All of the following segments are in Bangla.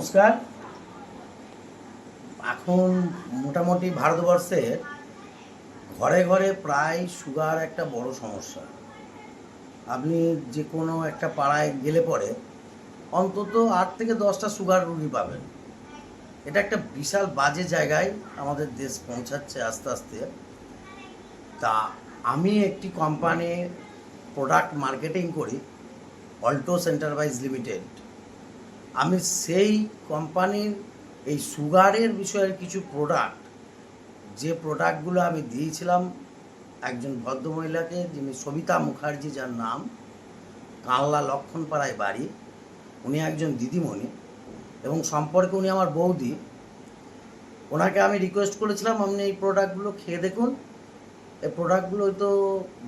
নমস্কার। এখন মোটামুটি ভারতবর্ষের ঘরে ঘরে প্রায় সুগার একটা বড় সমস্যা। আপনি যে কোনো একটা পাড়ায় গেলে পরে অন্তত আট থেকে দশটা সুগার রুগী পাবেন। এটা একটা বিশাল বাজে জায়গায় আমাদের দেশ পৌঁছাচ্ছে আস্তে আস্তে। তা আমি একটি কোম্পানি প্রোডাক্ট মার্কেটিং করি অল্টোস এন্টারপ্রাইজ লিমিটেড আমি সেই কোম্পানির এই সুগারের বিষয়ের কিছু প্রোডাক্ট যে প্রোডাক্টগুলো আমি দিয়েছিলাম একজন ভদ্রমহিলাকে যিনি সবিতা মুখার্জি যার নাম, কানলা লক্ষণপাড়ায় বাড়ি, উনি একজন দিদিমণি এবং সম্পর্কে উনি আমার বৌদি, ওনাকে আমি রিকোয়েস্ট করেছিলাম আপনি এই প্রোডাক্টগুলো খেয়ে দেখুন। এই প্রোডাক্টগুলো তো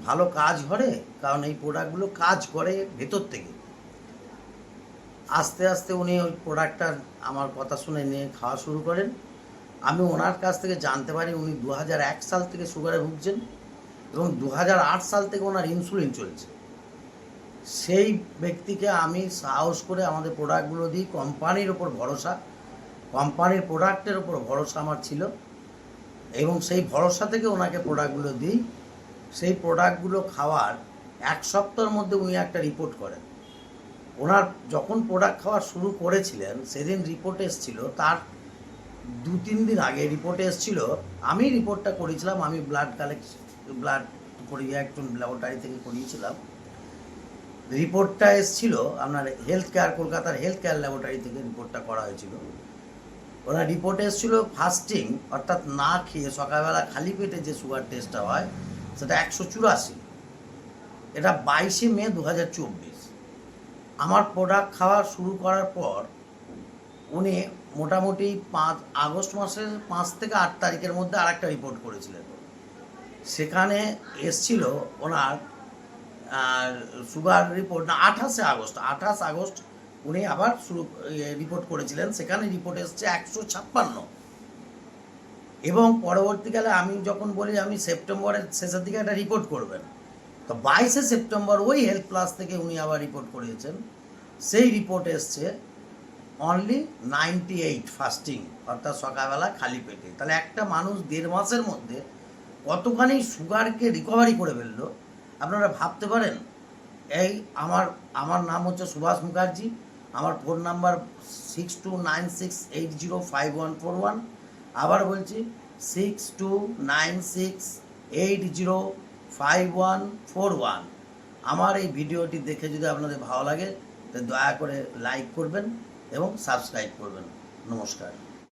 ভালো কাজ করে, কারণ এই প্রোডাক্টগুলো কাজ করে ভেতর থেকে। আস্তে আস্তে উনি ওই প্রোডাক্টটা আমার কথা শুনে নিয়ে খাওয়া শুরু করেন। আমি ওনার কাছ থেকে জানতে পারি উনি দু সাল থেকে সুগারে ভুগছেন এবং দু হাজার আট সাল থেকে ওনার ইনসুলিন চলছে। সেই ব্যক্তিকে আমি সাহস করে আমাদের প্রোডাক্টগুলো দিই। কোম্পানির ওপর ভরসা কোম্পানির প্রোডাক্টের ওপর ভরসা আমার ছিল এবং সেই ভরসা থেকে ওনাকে প্রোডাক্টগুলো দিই। সেই প্রোডাক্টগুলো খাওয়ার এক সপ্তাহের মধ্যে উনি একটা রিপোর্ট করেন। ওনার যখন প্রোডাক্ট খাওয়া শুরু করেছিলেন, সেদিন রিপোর্ট এসেছিল, তার দু তিন দিন আগে রিপোর্ট এসেছিল, আমি রিপোর্টটা করেছিলাম আমি ব্লাড কালেক্ট ব্লাড করিয়ে একজন ল্যাবরেটারি থেকে করিয়েছিলাম। রিপোর্টটা এসেছিল, আপনার হেলথ কেয়ার কলকাতার হেলথ কেয়ার ল্যাবরেটারি থেকে রিপোর্টটা করা হয়েছিল। ওনার রিপোর্ট এসেছিল ফাস্টিং অর্থাৎ না খেয়ে সকালবেলা খালি পেটে যে সুগার টেস্টটা হয়, সেটা একশো চুরাশি। এটা বাইশে মে দু হাজার চব্বিশ। আমার প্রোডাক্ট খাওয়া শুরু করার পর, উনি মোটামুটি পাঁচ, আগস্ট মাসের পাঁচ থেকে আট তারিখের মধ্যে আর একটা রিপোর্ট করেছিলেন। সেখানে এসছিল ওনার সুগার রিপোর্ট না, আঠাশে আগস্ট, আঠাশ আগস্ট উনি আবার শুরু রিপোর্ট করেছিলেন। সেখানে রিপোর্ট এসছে একশো ছাপ্পান্ন। এবং পরবর্তীকালে আমি যখন বলি, আমি সেপ্টেম্বরের শেষের দিকে একটা রিপোর্ট করবেন। তো বাইশে সেপ্টেম্বর ওই হেলথ প্লাস থেকে উনি আবার রিপোর্ট করিয়েছেন। সেই রিপোর্ট এসছে অনলি নাইনটি এইট ফাস্টিং অর্থাৎ সকালবেলা খালি পেটে। তাহলে একটা মানুষ দেড় মাসের মধ্যে কতখানি সুগারকে রিকভারি করে ফেলল, আপনারা ভাবতে পারেন? এই আমার আমার নাম হচ্ছে সুভাষ মুখার্জি, আমার phone number six two nine six eight zero five one four one আবার বলছি six two nine six eight zero five one four one আমার এই ভিডিওটি দেখে যদি আপনাদের ভালো লাগে তো দয়া করে লাইক করবেন এবং সাবস্ক্রাইব করবেন। নমস্কার।